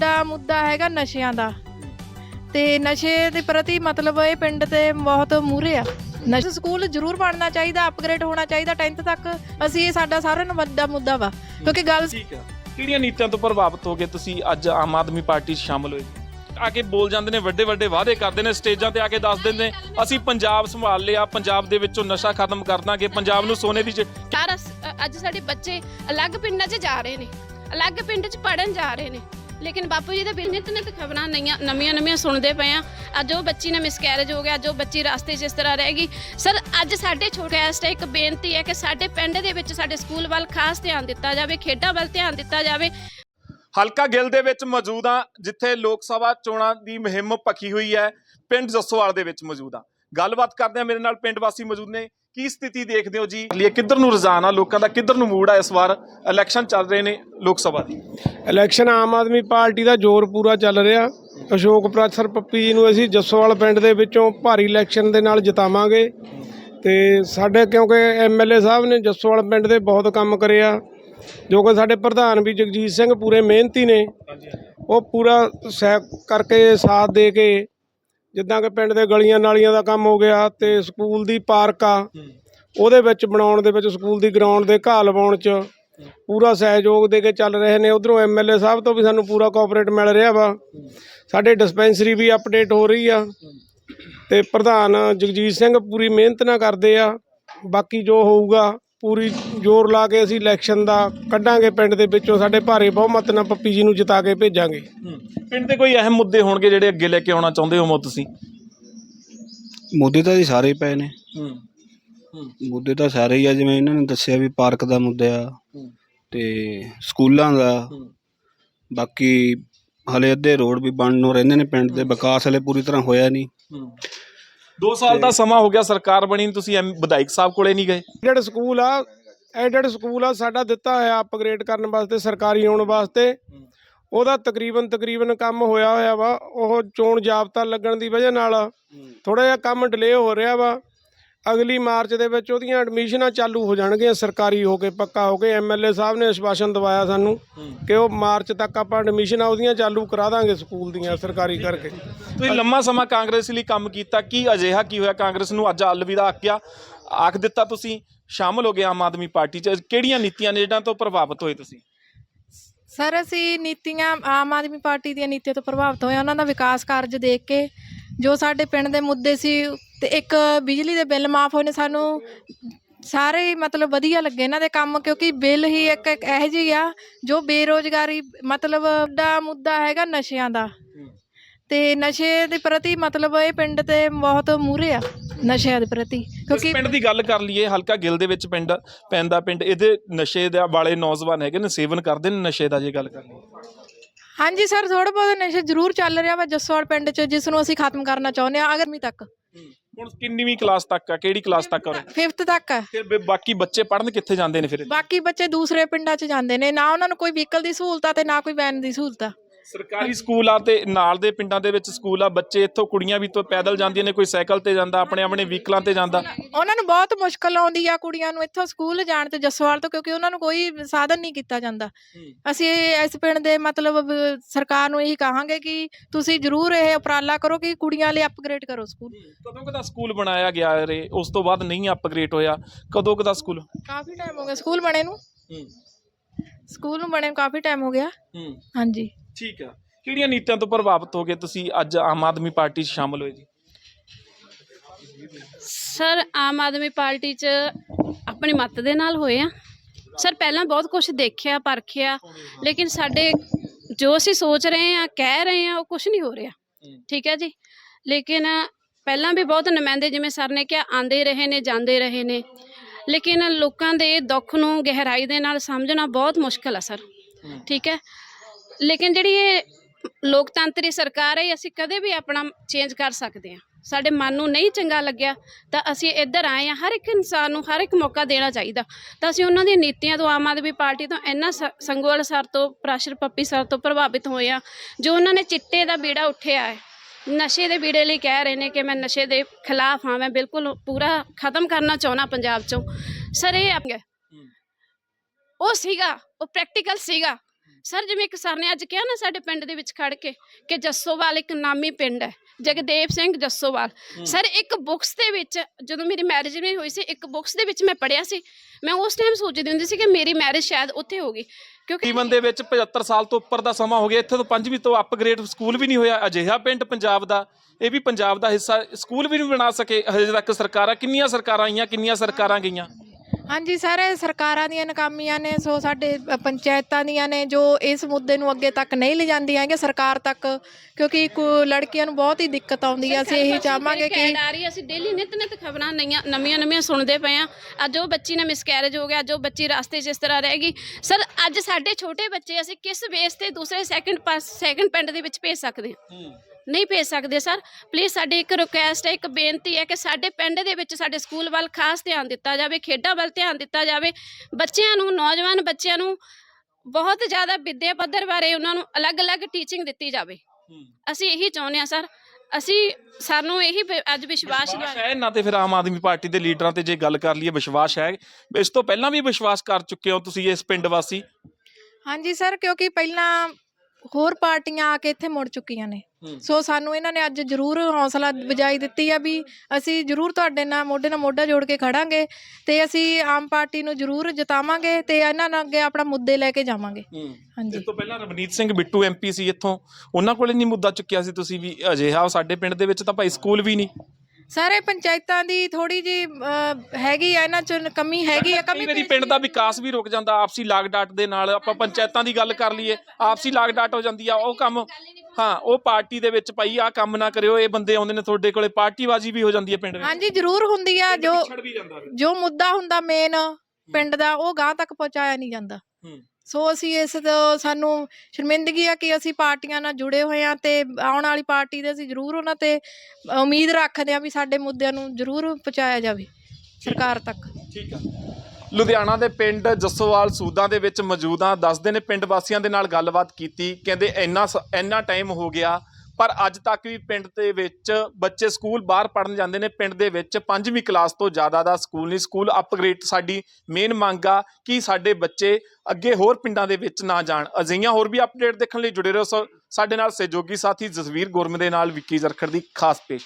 ਵੱਡਾ ਮੁੱਦਾ ਹੈਗਾ ਨਸ਼ਿਆਂ ਦਾ। ਤੇ ਨਸ਼ੇ ਦੇ ਪ੍ਰਤੀ ਮਤਲਬ ਇਹ ਪਿੰਡ ਤੇ ਬਹੁਤ ਮੂਰੇ ਆ। ਨਸ਼ਾ ਸਕੂਲ ਜ਼ਰੂਰ ਬਣਨਾ ਚਾਹੀਦਾ ਅਪਗ੍ਰੇਡ ਹੋਣਾ ਚਾਹੀਦਾ। 10th ਤੱਕ ਅਸੀਂ ਇਹ ਸਾਡਾ ਸਾਰਿਆਂ ਨੂੰ ਵੱਡਾ ਮੁੱਦਾ ਵਾ। ਕਿਉਂਕਿ ਗੱਲ ਠੀਕ ਹੈ ਕਿਹੜੀਆਂ ਨੀਤੀਆਂ ਤੋਂ ਪ੍ਰਭਾਵਿਤ ਹੋ ਕੇ ਤੁਸੀਂ ਅੱਜ ਆਮ ਆਦਮੀ ਪਾਰਟੀ 'ਚ ਸ਼ਾਮਲ ਹੋਏ? ਆ ਕੇ ਬੋਲ ਜਾਂਦੇ ਨੇ ਵੱਡੇ ਵੱਡੇ ਵਾਅਦੇ ਕਰਦੇ ਨੇ ਸਟੇਜਾਂ ਤੇ ਆ ਕੇ ਦੱਸ ਦਿੰਦੇ ਨੇ ਅਸੀਂ ਪੰਜਾਬ ਸੰਭਾਲ ਲਿਆ ਪੰਜਾਬ ਦੇ ਵਿੱਚੋਂ ਨਸ਼ਾ ਖਤਮ ਕਰ ਦਾਂਗੇ ਪੰਜਾਬ ਨੂੰ ਸੋਨੇ ਦੀ ਚਿ- ਸਾਰਾ ਅੱਜ ਸਾਡੇ ਬੱਚੇ ਅਲੱਗ ਪਿੰਡਾਂ 'ਚ ਜਾ ਰਹੇ ਨੇ ਅਲੱਗ ਪਿੰਡ 'ਚ ਪੜਨ ਜਾ ਰਹੇ ਨੇ। ਲੇਕਿਨ ਬਾਪੂ ਜੀ ਦਾ ਬਿਲ ਨਿਤ ਨਿਤ ਖਬਰਾਂ ਨਈਆਂ, ਨਵੀਆਂ ਨਵੀਆਂ ਸੁਣਦੇ ਪਏ ਆ। ਅੱਜ ਉਹ ਬੱਚੀ ਨੇ ਮਿਸਕੈਰੇਜ ਹੋ ਗਿਆ, ਅੱਜ ਉਹ ਬੱਚੀ ਰਸਤੇ 'ਚ ਇਸ ਤਰ੍ਹਾਂ ਰਹਿ ਗਈ। ਸਰ, ਅੱਜ ਸਾਡੇ ਛੋਟੇ ਇੱਕ ਬੇਨਤੀ ਹੈ ਕਿ ਸਾਡੇ ਪਿੰਡ ਦੇ ਵਿੱਚ, ਸਾਡੇ ਸਕੂਲ ਵੱਲ ਖਾਸ ਧਿਆਨ ਦਿੱਤਾ ਜਾਵੇ, ਖੇਡਾਂ ਵੱਲ ਧਿਆਨ ਦਿੱਤਾ ਜਾਵੇ। ਹਲਕਾ ਗਿੱਲ ਦੇ ਵਿੱਚ ਮੌਜੂਦ ਆ ਜਿੱਥੇ ਲੋਕ ਸਭਾ ਚੋਣਾਂ ਦੀ ਮੁਹਿੰਮ ਪੱਕੀ ਹੋਈ ਹੈ, ਪਿੰਡ ਜੱਸੋਵਾਲ ਦੇ ਵਿੱਚ ਮੌਜੂਦ ਆ ਗੱਲਬਾਤ ਕਰਦੇ ਆ, ਮੇਰੇ ਨਾਲ ਪਿੰਡ ਵਾਸੀ ਮੌਜੂਦ ਨੇ। ਕੀ ਸਥਿਤੀ ਦੇਖਦੇ ਹੋ ਜੀ? ਲਈ ਕਿੱਧਰ ਨੂੰ ਰੁਝਾਨ ਆ ਲੋਕਾਂ ਦਾ? ਕਿੱਧਰ ਨੂੰ ਮੂਡ ਆ ਇਸ ਵਾਰ? ਇਲੈਕਸ਼ਨ ਚੱਲ ਰਹੇ ਨੇ ਲੋਕ ਸਭਾ ਦੀ। ਇਲੈਕਸ਼ਨ ਆਮ ਆਦਮੀ ਪਾਰਟੀ ਦਾ ਜ਼ੋਰ ਪੂਰਾ ਚੱਲ ਰਿਹਾ। ਅਸ਼ੋਕ ਪ੍ਰੋਫੈਸਰ ਪੱਪੀ ਜੀ ਨੂੰ ਅਸੀਂ ਜੱਸੋਵਾਲ ਪਿੰਡ ਦੇ ਵਿੱਚੋਂ ਭਾਰੀ ਇਲੈਕਸ਼ਨ ਦੇ ਨਾਲ ਜਿਤਾਵਾਂਗੇ। ਤੇ ਸਾਡੇ, ਕਿਉਂਕਿ ਐਮਐਲਏ ਸਾਹਿਬ ਨੇ ਜੱਸੋਵਾਲ ਪਿੰਡ ਦੇ ਬਹੁਤ ਕੰਮ ਕਰਿਆ ਜੋ ਕਿ ਸਾਡੇ ਪ੍ਰਧਾਨ ਵੀ ਜਗਜੀਤ ਸਿੰਘ ਪੂਰੇ ਮਿਹਨਤੀ ਨੇ। ਉਹ ਪੂਰਾ ਸਹਿ, ਕਰਕੇ ਸਾਥ ਦੇ ਕੇ ਜਿੱਦਾਂ ਕਿ ਪਿੰਡ ਦੇ ਗਲੀਆਂ ਨਾਲੀਆਂ ਦਾ ਕੰਮ ਹੋ ਗਿਆ ਤੇ ਸਕੂਲ ਦੀ ਪਾਰਕ ਆ ਉਹਦੇ ਵਿੱਚ ਬਣਾਉਣ ਦੇ ਵਿੱਚ ਸਕੂਲ ਦੀ ਗਰਾਊਂਡ ਦੇ ਘਾਹ ਲਵਾਉਣ 'ਚ ਪੂਰਾ ਸਹਿਯੋਗ ਦੇ ਕੇ ਚੱਲ ਰਹੇ ਨੇ। ਉਧਰੋਂ ਐਮਐਲਏ ਸਾਹਿਬ ਤੋਂ ਵੀ ਸਾਨੂੰ ਪੂਰਾ ਕੋਆਪਰੇਟ ਮਿਲ ਰਿਹਾ ਵਾ। ਸਾਡੇ ਡਿਸਪੈਂਸਰੀ ਵੀ ਅਪਡੇਟ ਹੋ ਰਹੀ ਆ। ਤੇ ਪ੍ਰਧਾਨ ਜਗਜੀਤ ਸਿੰਘ ਪੂਰੀ ਮਿਹਨਤ ਨਾਲ ਕਰਦੇ ਆ। ਬਾਕੀ ਜੋ ਹੋਊਗਾ ਪੂਰੀ ਜ਼ੋਰ ਲਾ ਕੇ ਅਸੀਂ ਇਲੈਕਸ਼ਨ ਦਾ ਕੱਢਾਂਗੇ ਪਿੰਡ ਦੇ ਵਿੱਚੋਂ। ਸਾਡੇ ਭਾਰੇ ਬਹੁਮਤ ਨਾਲ ਪੱਪੀ ਜੀ ਨੂੰ ਜਿਤਾ ਕੇ ਭੇਜਾਂਗੇ। ਪਿੰਡ ਦੇ ਕੋਈ ਅਹਿਮ ਮੁੱਦੇ ਹੋਣਗੇ ਜਿਹੜੇ ਅੱਗੇ ਲੈ ਕੇ ਆਉਣਾ ਚਾਹੁੰਦੇ ਹੋ ਮੋ ਤੁਸੀਂ ਮੁੱਦੇ ਤਾਂ ਜੀ ਸਾਰੇ ਹੀ ਪਏ ਨੇ। ਹੂੰ। ਮੁੱਦੇ ਤਾਂ ਸਾਰੇ ਹੀ ਆ ਜਿਵੇਂ ਇਹਨਾਂ ਨੇ ਦੱਸਿਆ ਵੀ ਪਾਰਕ ਦਾ ਮੁੱਦਾ ਆ ਤੇ ਸਕੂਲਾਂ ਦਾ। ਬਾਕੀ ਹਲੇ ਅੱਧੇ ਰੋਡ ਵੀ ਬਣਨ ਨੂੰ ਰਹਿੰਦੇ ਨੇ ਪਿੰਡ ਦੇ ਵਿਕਾਸ ਹਲੇ ਪੂਰੀ ਤਰ੍ਹਾਂ ਹੋਇਆ ਨਹੀਂ। 2 ਸਾਲ ਦਾ ਸਮਾਂ ਹੋ ਗਿਆ ਸਰਕਾਰ ਬਣੀ ਨੂੰ ਤੁਸੀਂ ਐਮ- ਵਿਧਾਇਕ ਸਾਹਿਬ ਕੋਲੇ ਨਹੀਂ ਗਏ। ਐਡਡ ਸਕੂਲ ਆ ਐਡਡ ਸਕੂਲ ਆ ਸਾਡਾ ਦਿੱਤਾ ਹੋਇਆ ਅਪਗ੍ਰੇਡ ਕਰਨ ਵਾਸਤੇ ਸਰਕਾਰੀ ਆਉਣ ਵਾਸਤੇ। ਉਹਦਾ ਤਕਰੀਬਨ ਤਕਰੀਬਨ ਕੰਮ ਹੋਇਆ ਹੋਇਆ ਵਾ ਉਹ ਚੋਣ ਜਾਬਤਾ ਲੱਗਣ ਦੀ ਵਜ੍ਹਾ ਨਾਲ ਥੋੜਾ ਜਿਹਾ ਕੰਮ ਡਿਲੇ ਹੋ ਰਿਹਾ ਵਾ। ਅਗਲੀ ਮਾਰਚ ਦੇ ਵਿੱਚ ਉਹਦੀਆਂ ਐਡਮਿਸ਼ਨਾਂ ਚਾਲੂ ਹੋ ਜਾਣਗੀਆਂ ਸਰਕਾਰੀ ਹੋ ਕੇ ਪੱਕਾ ਹੋ ਕੇ ਐਮਐਲਏ ਸਾਹਿਬ ਨੇ ਆਸ਼ਵਾਸਨ ਦਵਾਇਆ ਸਾਨੂੰ ਕਿ ਉਹ ਮਾਰਚ ਤੱਕ ਆਪਾਂ ਐਡਮਿਸ਼ਨਾਂ ਉਹਦੀਆਂ ਚਾਲੂ ਕਰਾ ਦਾਂਗੇ ਸਕੂਲ ਦੀਆਂ ਸਰਕਾਰੀ ਕਰਕੇ। ਤੁਸੀਂ ਲੰਮਾ ਸਮਾਂ ਕਾਂਗਰਸ ਲਈ ਕੰਮ ਕੀਤਾ ਕੀ ਅਜਿਹਾ ਕੀ ਹੋਇਆ? ਕਾਂਗਰਸ ਨੂੰ ਅੱਜ ਅਲਵਿਦਾ ਆਖਿਆ। ਆਖ ਦਿੱਤਾ ਤੁਸੀਂ ਸ਼ਾਮਲ ਹੋ ਗਏ ਆਮ ਆਦਮੀ ਪਾਰਟੀ 'ਚ। ਕਿਹੜੀਆਂ ਨੀਤੀਆਂ ਨੇ ਜਿਹੜਾਂ ਤੋਂ ਪ੍ਰਭਾਵਿਤ ਹੋਏ ਤੁਸੀਂ? ਸਰ ਅਸੀਂ ਨੀਤੀਆਂ ਆਮ ਆਦਮੀ ਪਾਰਟੀ ਦੀਆਂ ਨੀਤੀਆਂ ਤੋਂ ਪ੍ਰਭਾਵਿਤ ਹੋਏ ਉਹਨਾਂ ਦਾ ਵਿਕਾਸ ਕਾਰਜ ਦੇਖ ਕੇ ਜੋ ਸਾਡੇ ਪਿੰਡ ਦੇ ਮੁੱਦੇ ਸੀ ਤੇ ਇੱਕ ਬਿਜਲੀ ਦੇ ਬਿੱਲ ਮਾਫ ਹੋਏ ਨੇ ਸਾਨੂੰ ਸਾਰੇ ਹੀ ਮਤਲਬ ਵਧੀਆ ਲੱਗੇ ਇਹਨਾਂ ਦੇ ਕੰਮ ਕਿਉਂਕਿ ਬਿੱਲ ਹੀ ਇੱਕ ਇੱਕ ਇਹੋ ਜਿਹੀ ਆ ਜੋ ਬੇਰੋਜ਼ਗਾਰੀ ਮਤਲਬ ਦਾ ਮੁੱਦਾ ਹੈਗਾ ਨਸ਼ਿਆਂ ਦਾ। ਤੇ ਨਸ਼ੇ ਦੇ ਪ੍ਰਤੀ ਮਤਲਬ ਇਹ ਪਿੰਡ ਤੇ ਬਹੁਤ ਮੂਰੇ ਆ ਨਸ਼ਿਆਂ ਦੇ ਪ੍ਰਤੀ। ਕਿਉਂਕਿ ਪਿੰਡ ਦੀ ਗੱਲ ਕਰ ਲਈਏ ਹਲਕਾ ਗਿੱਲ ਦੇ ਵਿੱਚ ਪਿੰਡ ਪੈਂਦਾ ਪਿੰਡ ਇਹਦੇ ਨਸ਼ੇ ਦੇ ਵਾਲੇ ਨੌਜਵਾਨ ਹੈਗੇ ਨੇ ਸੇਵਨ ਕਰਦੇ ਨੇ ਨਸ਼ੇ ਦਾ ਜੇ ਗੱਲ ਕਰ ਲਈਏ। ਹਾਂਜੀ ਸਰ ਥੋੜਾ ਬਹੁਤ ਨਸ਼ਾ ਜ਼ਰੂਰ ਚੱਲ ਰਿਹਾ ਵਾ ਜੱਸੋਵਾਲ ਪਿੰਡ 'ਚ ਜਿਸ ਨੂੰ ਅਸੀਂ ਖਤਮ ਕਰਨਾ ਚਾਹੁੰਦੇ ਆ ਅਗਰਮੀ ਤੱਕ। ਹੁਣ ਕਿੰਨੀਵੀਂ ਕਲਾਸ ਤੱਕ ਆ? ਕਿਹੜੀ ਕਲਾਸ ਤੱਕ ਆ 5th ਤੱਕ ਆ। ਫਿਰ ਬ- ਬਾਕੀ ਬੱਚੇ ਪੜਨ ਕਿੱਥੇ ਜਾਂਦੇ ਨੇ ਫਿਰ? ਬਾਕੀ ਬੱਚੇ ਦੂਸਰੇ ਪਿੰਡਾਂ 'ਚ ਜਾਂਦੇ ਨੇ ਨਾ ਉਹਨਾਂ ਨੂੰ ਕੋਈ ਵਹੀਕਲ ਦੀ ਸਹੂਲਤ ਆ ਤੇ ਨਾ ਕੋਈ ਵੈਨ ਦੀ ਸਹੂਲਤ। ਆ ਸਰਕਾਰੀ ਸਕੂਲ ਆ ਤੇ ਨਾਲ ਦੇ ਪਿੰਡਾਂ ਦੇ ਵਿੱਚ ਸਕੂਲ ਆ ਬੱਚੇ ਇੱਥੋਂ ਕੁੜੀਆਂ ਵੀ ਤੋਂ ਪੈਦਲ ਜਾਂਦੀਆਂ ਨੇ ਕੋਈ ਸਾਈਕਲ ਤੇ ਜਾਂਦਾ ਆਪਣੇ ਆਪਣੇ ਵਹੀਕਲਾਂ ਤੇ ਜਾਂਦਾ। ਉਹਨਾਂ ਨੂੰ ਬਹੁਤ ਮੁਸ਼ਕਲ ਆਉਂਦੀ ਆ ਕੁੜੀਆਂ ਨੂੰ ਇੱਥੋਂ ਸਕੂਲ ਜਾਣ ਤੇ ਜੱਸੋਵਾਲ ਤੋਂ ਕਿਉਂਕਿ ਉਹਨਾਂ ਨੂੰ ਕੋਈ ਸਾਧਨ ਨਹੀਂ ਕੀਤਾ ਜਾਂਦਾ। ਅਸੀਂ ਇਸ ਪਿੰਡ ਦੇ ਮਤਲਬ ਸਰਕਾਰ ਨੂੰ ਇਹੀ ਕਹਾਂਗੇ ਕਿ ਤੁਸੀਂ ਜ਼ਰੂਰ ਇਹ ਉਪਰਾਲਾ ਕਰੋ ਕਿ ਕੁੜੀਆਂ ਲਈ ਅਪਗ੍ਰੇਡ ਕਰੋ ਸਕੂਲ। ਕਦੋਂ ਕਦਾ ਸਕੂਲ ਬਣਾਇਆ ਗਿਆ ਰੇ? ਉਸ ਤੋਂ ਬਾਅਦ ਨਹੀਂ ਅਪਗ੍ਰੇਡ ਹੋਇਆ। ਕਦੋਂ ਕਦਾ ਸਕੂਲ? ਕਾਫੀ ਟਾਈਮ ਹੋ ਗਿਆ। ਸਕੂਲ ਬਣੇ ਨੂੰ? ਸਕੂਲ ਨੂੰ ਬਣੇ ਨੂੰ ਕਾਫੀ ਟਾਈਮ ਹੋ ਗਿਆ। ਹਾਂਜੀ। ਠੀਕ ਆ। ਕਿਹੜੀਆਂ ਨੀਤੀਆਂ ਤੋਂ ਪ੍ਰਭਾਵਿਤ ਹੋ ਕੇ ਤੁਸੀਂ ਅੱਜ ਆਮ ਆਦਮੀ ਪਾਰਟੀ 'ਚ ਸ਼ਾਮਲ ਹੋਏ ਜੀ? ਸਰ ਆਮ ਆਦਮੀ ਪਾਰਟੀ 'ਚ ਆਪਣੀ ਮੱਤ ਦੇ ਨਾਲ ਹੋਏ ਆ। ਸਰ ਪਹਿਲਾਂ ਬਹੁਤ ਕੁਝ ਦੇਖਿਆ ਪਰਖਿਆ ਲੇਕਿਨ ਸਾਡੇ ਜੋ ਅਸੀਂ ਸੋਚ ਰਹੇ ਆ ਕਹਿ ਰਹੇ ਆ ਉਹ ਕੁਝ ਨਹੀਂ ਹੋ ਰਿਹਾ। ਠੀਕ ਹੈ ਜੀ? ਲੇਕਿਨ ਪਹਿਲਾਂ ਵੀ ਬਹੁਤ ਨੁਮਾਇੰਦੇ ਜਿਵੇਂ ਸਰ ਨੇ ਕਿਹਾ ਆਂਦੇ ਰਹੇ ਨੇ ਜਾਂਦੇ ਰਹੇ ਨੇ। ਲੇਕਿਨ ਲੋਕਾਂ ਦੇ ਦੁੱਖ ਨੂੰ ਗਹਿਰਾਈ ਦੇ ਨਾਲ ਸਮਝਣਾ ਬਹੁਤ ਮੁਸ਼ਕਲ ਆ ਸਰ। ਠੀਕ ਹੈ? ਲੇਕਿਨ ਜਿਹੜੀ ਇਹ ਲੋਕਤੰਤਰੀ ਸਰਕਾਰ ਹੈ ਇਹ ਅਸੀਂ ਕਦੇ ਵੀ ਆਪਣਾ ਚੇਂਜ ਕਰ ਸਕਦੇ ਹਾਂ। ਸਾਡੇ ਮਨ ਨੂੰ ਨਹੀਂ ਚੰਗਾ ਲੱਗਿਆ, ਤਾਂ ਅਸੀਂ ਇੱਧਰ ਆਏ ਹਾਂ। ਹਰ ਇੱਕ ਇਨਸਾਨ ਨੂੰ ਹਰ ਇੱਕ ਮੌਕਾ ਦੇਣਾ ਚਾਹੀਦਾ। ਤਾਂ ਅਸੀਂ ਉਹਨਾਂ ਦੀਆਂ ਨੀਤੀਆਂ ਤੋਂ, ਆਮ ਆਦਮੀ ਪਾਰਟੀ ਤੋਂ ਇੰਨਾ ਸ- ਸੰਗੋਵਾਲ ਸਰ ਤੋਂ, ਪ੍ਰਾਸ਼ਰ ਪੱਪੀ ਸਰ ਤੋਂ ਪ੍ਰਭਾਵਿਤ ਹੋਏ ਆ ਜੋ ਉਹਨਾਂ ਨੇ ਚਿੱਟੇ ਦਾ ਬੀੜਾ ਉੱਠਿਆ ਹੈ। ਨਸ਼ੇ ਦੇ ਬੀੜੇ ਲਈ ਕਹਿ ਰਹੇ ਨੇ ਕਿ ਮੈਂ ਨਸ਼ੇ ਦੇ ਖਿਲਾਫ ਹਾਂ, ਮੈਂ ਬਿਲਕੁਲ ਪੂਰਾ ਖਤਮ ਕਰਨਾ ਚਾਹੁੰਦਾ ਪੰਜਾਬ ਚੋਂ। ਸਰ, ਇਹ ਆਪ- ਉਹ ਸੀਗਾ, ਉਹ ਪ੍ਰੈਕਟੀਕਲ ਸੀਗਾ। ਸਰ ਜਿਵੇਂ ਇੱਕ ਸਰ ਨੇ ਅੱਜ ਕਿਹਾ ਨਾ ਸਾਡੇ ਪਿੰਡ ਦੇ ਵਿੱਚ ਖੜ ਕੇ ਕਿ ਜੱਸੋਵਾਲ ਇੱਕ ਨਾਮੀ ਪਿੰਡ ਹੈ ਜਗਦੇਵ ਸਿੰਘ ਜੱਸੋਵਾਲ। ਸਰ ਇੱਕ ਬੁక్స్ ਦੇ ਵਿੱਚ ਜਦੋਂ ਮੇਰੀ ਮੈਰਿਜ ਨਹੀਂ ਹੋਈ ਸੀ ਇੱਕ ਬੁక్ਸ ਦੇ ਵਿੱਚ ਮੈਂ ਪੜਿਆ ਸੀ ਮੈਂ ਉਸ ਟਾਈਮ ਸੋਚਦੀ ਹੁੰਦੀ ਸੀ ਕਿ ਮੇਰੀ ਮੈਰਿਜ ਸ਼ਾਇਦ ਉੱਥੇ ਹੋਗੀ ਕਿਉਂਕਿ ਜੀਵਨ ਦੇ ਵਿੱਚ 75 ਸਾਲ ਤੋਂ ਉੱਪਰ ਦਾ ਸਮਾਂ ਹੋ ਗਿਆ ਇੱਥੇ ਤੋਂ ਪੰਜਵੀਂ ਤੋਂ ਅਪਗ੍ਰੇਡ ਸਕੂਲ ਵੀ ਨਹੀਂ ਹੋਇਆ ਅਜਿਹਾ ਪਿੰਡ ਪੰਜਾਬ ਦਾ ਇਹ ਵੀ ਪੰਜਾਬ ਦਾ ਹਿੱਸਾ ਸਕੂਲ ਵੀ ਨਹੀਂ ਬਣਾ ਸਕੇ ਹਜੇ ਤੱਕ ਸਰਕਾਰਾਂ ਕਿੰਨੀਆਂ ਸਰਕਾਰਾਂ ਆਈਆਂ ਕਿੰਨੀਆਂ ਸਰਕਾਰਾਂ ਗਈਆਂ। ਹਾਂਜੀ ਸਰ ਸਰਕਾਰਾਂ ਦੀਆਂ ਨਾਕਾਮੀਆਂ ਨੇ ਸੋ ਸਾਡੇ ਪੰਚਾਇਤਾਂ ਦੀਆਂ ਨੇ ਜੋ ਇਸ ਮੁੱਦੇ ਨੂੰ ਅੱਗੇ ਤੱਕ ਨਹੀਂ ਲਿਜਾਂਦੀਆਂ ਹੈਗੀਆਂ ਸਰਕਾਰ ਤੱਕ ਕਿਉਂਕਿ ਕੋ- ਲੜਕੀਆਂ ਨੂੰ ਬਹੁਤ ਹੀ ਦਿੱਕਤ ਆਉਂਦੀ ਹੈ ਅਸੀਂ ਇਹੀ ਚਾਹਾਂਗੇ ਕਿ ਆ ਰਹੀ ਹੈ, ਅਸੀਂ ਡੇਲੀ ਨਿਤ ਨਿਤ ਖਬਰਾਂ ਨਈਆਂ ਨਵੀਆਂ ਨਵੀਆਂ ਸੁਣਦੇ ਪਏ ਆ। ਅੱਜ ਉਹ ਬੱਚੀ ਨਾਲ ਮਿਸਕੈਰੇਜ ਹੋ ਗਿਆ ਅੱਜ ਉਹ ਬੱਚੀ ਰਸਤੇ 'ਚ ਇਸ ਤਰ੍ਹਾਂ ਰਹਿ ਗਈ। ਸਰ ਅੱਜ ਸਾਡੇ ਛੋਟੇ ਬੱਚੇ ਅਸੀਂ ਕਿਸ ਬੇਸ ਤੇ ਦੂਸਰੇ ਸੈਕੰਡ ਪਾਸ ਸੈਕੰਡ ਪਿੰਡ ਦੇ ਵਿੱਚ ਭੇਜ ਸਕਦੇ ਹਾਂ। ਨਹੀਂ ਭੇਜ ਸਕਦੇ ਸਰ। ਪਲੀਜ਼ ਸਾਡੀ ਇੱਕ ਰਿਕੁਐਸਟ ਹੈ ਇੱਕ ਬੇਨਤੀ ਹੈ ਕਿ ਸਾਡੇ ਪਿੰਡ ਦੇ ਵਿੱਚ ਸਾਡੇ ਸਕੂਲ ਵੱਲ ਖਾਸ ਧਿਆਨ ਦਿੱਤਾ ਜਾਵੇ ਖੇਡਾਂ ਵੱਲ ਧਿਆਨ ਦਿੱਤਾ ਜਾਵੇ। ਬੱਚਿਆਂ ਨੂੰ ਨੌਜਵਾਨ ਬੱਚਿਆਂ ਨੂੰ ਬਹੁਤ ਜ਼ਿਆਦਾ ਵਿੱਦਿਆ ਪੱਧਰ ਬਾਰੇ ਉਹਨਾਂ ਨੂੰ ਅਲੱਗ-ਅਲੱਗ ਟੀਚਿੰਗ ਦਿੱਤੀ ਜਾਵੇ। ਅਸੀਂ ਇਹੀ ਚਾਹੁੰਦੇ ਹਾਂ ਸਰ। ਅਸੀਂ ਸਾਨੂੰ ਇਹੀ ਵਿ- ਅੱਜ ਵਿਸ਼ਵਾਸ ਵਿਸ਼ਵਾਸ ਦਿਵਾ ਹੈ ਇਹਨਾਂ ਤੇ ਫਿਰ ਆਮ ਆਦਮੀ ਪਾਰਟੀ ਦੇ ਲੀਡਰਾਂ ਤੇ ਜੇ ਗੱਲ ਕਰ ਲਈਏ ਵਿਸ਼ਵਾਸ ਹੈ। ਇਸ ਤੋਂ ਪਹਿਲਾਂ ਵੀ ਵਿਸ਼ਵਾਸ ਕਰ ਚੁੱਕੇ ਹੋ ਤੁਸੀਂ ਇਸ ਪਿੰਡ ਵਾਸੀ? ਹਾਂਜੀ ਸਰ ਕਿਉਂਕਿ ਪਹਿਲਾਂ ਹੋਰ ਪਾਰਟੀਆਂ ਆ ਕੇ ਇੱਥੇ ਮੁੜ ਚੁੱਕੀਆਂ ਨੇ। ਸੋ ਸਾਨੂੰ ਇਹਨਾਂ ਨੇ ਅੱਜ ਜ਼ਰੂਰ ਹੌਸਲਾ ਵਜਾਈ ਦਿੱਤੀ ਆ ਵੀ ਅਸੀਂ ਜ਼ਰੂਰ ਤੁਹਾਡੇ ਨਾਲ ਮੋਢੇ ਨਾਲ ਮੋਢਾ ਜੋੜ ਕੇ ਖੜਾਂਗੇ ਤੇ ਅਸੀਂ ਆਮ ਪਾਰਟੀ ਨੂੰ ਜ਼ਰੂਰ ਜਿਤਾਵਾਂਗੇ ਤੇ ਇਹਨਾਂ ਨਾਲ ਅੱਗੇ ਆਪਣਾ ਮੁੱਦੇ ਲੈ ਕੇ ਜਾਵਾਂਗੇ। ਹਾਂਜੀ। ਇਸ ਤੋਂ ਪਹਿਲਾਂ ਰਵਨੀਤ ਸਿੰਘ ਬਿੱਟੂ ਐਮਪੀ ਸੀ ਇੱਥੋਂ ਉਹਨਾਂ ਕੋਲੇ ਨਹੀਂ ਮੁੱਦਾ ਚੁੱਕਿਆ ਸੀ ਤੁਸੀਂ ਵੀ ਅਜਿਹਾ ਸਾਡੇ ਪਿੰਡ ਦੇ ਵਿੱਚ ਤਾਂ ਭਾਈ ਸਕੂਲ ਵੀ ਨਹੀਂ। ਸਾਰੇ ਪੰਚਾਇਤਾਂ ਦੀ ਥੋੜੀ ਜੀ ਹੈਗੀ ਆ ਇਹਨਾਂ ਚ ਕਮੀ ਹੈਗੀ ਆ ਕਈ ਕਮੀ ਵਾਰੀ ਪਿੰਡ ਦਾ ਵਿਕਾਸ ਵੀ ਰੁਕ ਜਾਂਦਾ ਆਪਸੀ ਲਾਗ ਡਾਟ ਦੇ ਨਾਲ ਆਪਾਂ ਪੰਚਾਇਤਾਂ ਦੀ ਗੱਲ ਕਰ ਲਈਏ ਆਪਸੀ ਲਾਗ ਡਾਟ ਹੋ ਜਾਂਦੀ ਆ ਉਹ ਕੰਮ ਹਾਂ ਉਹ ਪਾਰਟੀ ਦੇ ਵਿੱਚ ਭਾਈ ਆ ਕੰਮ ਨਾ ਕਰਿਓ ਇਹ ਬੰਦੇ ਆਉਂਦੇ ਨੇ ਤੁਹਾਡੇ ਕੋਲੇ ਪਾਰਟੀਬਾਜ਼ੀ ਵੀ ਹੋ ਜਾਂਦੀ ਹੈ ਪਿੰਡ ਵਿੱਚ ਹਾਂਜੀ ਜ਼ਰੂਰ ਹੁੰਦੀ ਆ ਜੋ। ਜੋ ਮੁੱਦਾ ਹੁੰਦਾ ਮੇਨ ਪਿੰਡ ਦਾ ਉਹ ਗਾਂ ਤੱਕ ਪਹੁੰਚਾਇਆ ਨਹੀਂ ਜਾਂਦਾ ਹੂੰ। ਸੋ ਅਸੀਂ ਇਸ ਤੋਂ ਸਾਨੂੰ ਸ਼ਰਮਿੰਦਗੀ ਆ ਕਿ ਅਸੀਂ ਪਾਰਟੀਆਂ ਨਾਲ ਜੁੜੇ ਹੋਏ ਆ ਤੇ ਆਉਣ ਵਾਲੀ ਪਾਰਟੀ ਦੇ ਅਸੀਂ ਜ਼ਰੂਰ ਉਹਨਾਂ ਤੇ ਉਮੀਦ ਰੱਖਦੇ ਆ ਵੀ ਸਾਡੇ ਮੁੱਦਿਆਂ ਨੂੰ ਜ਼ਰੂਰ ਪਹੁੰਚਾਇਆ ਜਾਵੇ, ਸਰਕਾਰ ਤੱਕ। ਠੀਕ ਆ। ਲੁਧਿਆਣਾ ਦੇ ਪਿੰਡ ਜੱਸੋਵਾਲ ਸੂਦਾਂ ਦੇ ਵਿੱਚ ਮੌਜੂਦ ਆ ਦੱਸਦੇ ਨੇ ਪਿੰਡ ਵਾਸੀਆਂ ਦੇ ਨਾਲ ਗੱਲਬਾਤ ਕੀਤੀ। ਕਹਿੰਦੇ ਇੰਨਾ ਸ- ਇੰਨਾ ਟਾਈਮ ਹੋ ਗਿਆ ਪਰ ਅੱਜ ਤੱਕ ਵੀ ਪਿੰਡ ਦੇ ਵਿੱਚ ਬੱਚੇ ਸਕੂਲ ਬਾਹਰ ਪੜਨ ਜਾਂਦੇ ਨੇ। ਪਿੰਡ ਦੇ ਵਿੱਚ ਪੰਜਵੀਂ ਕਲਾਸ ਤੋਂ ਜ਼ਿਆਦਾ ਦਾ ਸਕੂਲ ਨਹੀਂ। ਸਕੂਲ ਅਪਗ੍ਰੇਡ ਸਾਡੀ ਮੇਨ ਮੰਗ ਆ ਕਿ ਸਾਡੇ ਬੱਚੇ ਅੱਗੇ ਹੋਰ ਪਿੰਡਾਂ ਦੇ ਵਿੱਚ ਨਾ ਜਾਣ। ਅਜਿਹੀਆਂ ਹੋਰ ਵੀ ਅਪਡੇਟ ਦੇਖਣ ਲਈ ਜੁੜੇ ਰਹੋ। ਸੋ ਸਾਡੇ ਨਾਲ ਸਹਿਯੋਗੀ ਸਾਥੀ ਜਸਵੀਰ ਗੁਰਮ ਦੇ ਨਾਲ ਵਿੱਕੀ ਜ਼ਰਖੜ ਦੀ ਖਾਸ ਪੇਸ਼